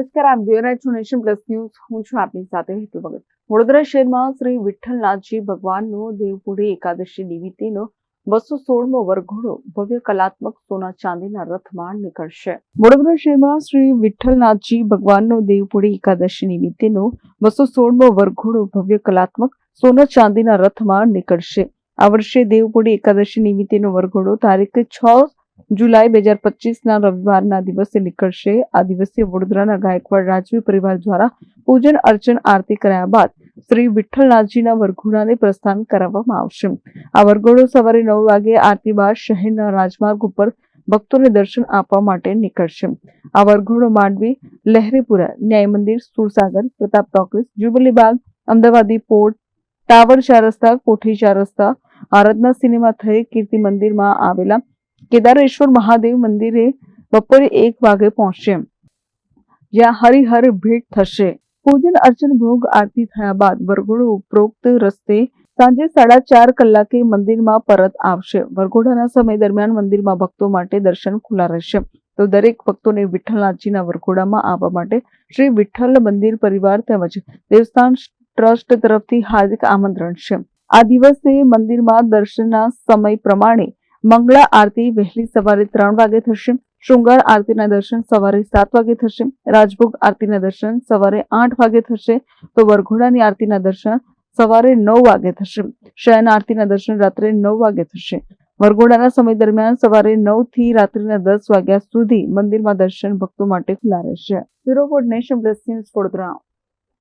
નમસ્કાર આપ જોઈ રહ્યા પ્લસ ન્યૂઝ. હું છું આપની સાથે હેતુ ભગત. વડોદરા શહેરમાં શ્રી વિઠ્ઠલનાથજી ભગવાનનો દેવપુરી એકાદશી નિમિત્તેનો બસો સોળમો વરઘોડો ભવ્ય કલાત્મક સોના ચાંદીના રથમાં નીકળશે. વડોદરા શહેરમાં શ્રી વિઠ્ઠલનાથજી ભગવાનનો દેવપુરી એકાદશી નિમિત્તેનો બસો સોળમો વરઘોડો ભવ્ય કલાત્મક સોના ચાંદીના રથમાં નીકળશે. આ વર્ષે દેવપુરી એકાદશી નિમિત્તેનો વરઘોડો તારીખ છ જુલાઈ બે હજાર પચીસના રવિવારના દિવસે નીકળશે. આ દિવસે વડોદરાના ગાયકવાડ રાજવી પરિવાર દ્વારા પૂજન, અર્ચન, આરતી કરાયા બાદ શ્રી વિઠ્ઠલનાથજીના વરઘોડાને પ્રસ્થાન કરાવવામાં આવશે. આ વરઘોડો સવારે નવ વાગે આરતી બાદ શહેરના રાજમાર્ગ ઉપર ભક્તોને દર્શન આપવા માટે નીકળશે. આ વરઘોડો Mandvi, Laheripura Nyay Mandir Sursagar, Pratap talkies jubilee Baug, Amdavadi port tower ચાર રસ્તા, કોઠી ચાર રસ્તા, આરાધના સિનેમા થઈ કીર્તિ મંદિરમાં આવેલા કેદારેશ્વર મહાદેવ મંદિરે બપોરે એક વાગે પહોંચશે જ્યાં હરિહર ભેટ થશે. પૂજન અર્ચન ભોગ આરતી થયા બાદ વરઘોડો ઉપરોક્ત રસ્તે સાંજે સાડા ચાર કલાકે મંદિરમાં પરત આવશે. વરઘોડાના સમય દરમિયાન મંદિરમાં ભક્તો માટે દર્શન ખુલ્લા રહેશે. તો દરેક ભક્તોને વિઠ્ઠલનાથજીના વરઘોડામાં આવવા માટે શ્રી વિઠ્ઠલ મંદિર પરિવાર તેમજ દેવસ્થાન ટ્રસ્ટ તરફથી હાર્દિક આમંત્રણ છે. આ દિવસે મંદિરમાં દર્શનના સમય પ્રમાણે મંગળા આરતી વહેલી સવારે ત્રણ વાગે થશે. શૃંગાર આરતીના દર્શન સવારે સાત વાગે થશે. રાજભોગ આરતીના દર્શન સવારે આઠ વાગે થશે. તો વરઘોડાની આરતીના દર્શન સવારે નવ વાગે થશે. શયન આરતીના દર્શન રાત્રે નવ વાગે થશે. વરઘોડાના સમય દરમિયાન સવારે નવથી રાત્રિના દસ વાગ્યા સુધી મંદિરમાં દર્શન ભક્તો માટે ખુલ્લા રહેશે. Bureau nation plus Vadodara.